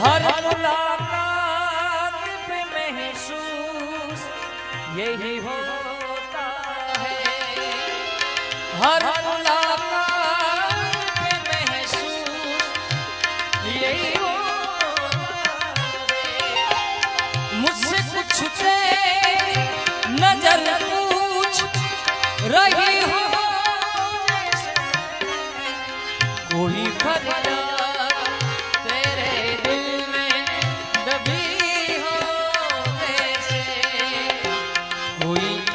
हर मुलाकात पे महसूस यही होता है। हर मुलाकात महसूस यही मुझसे नज़र पूछ रही हो। कोई कोई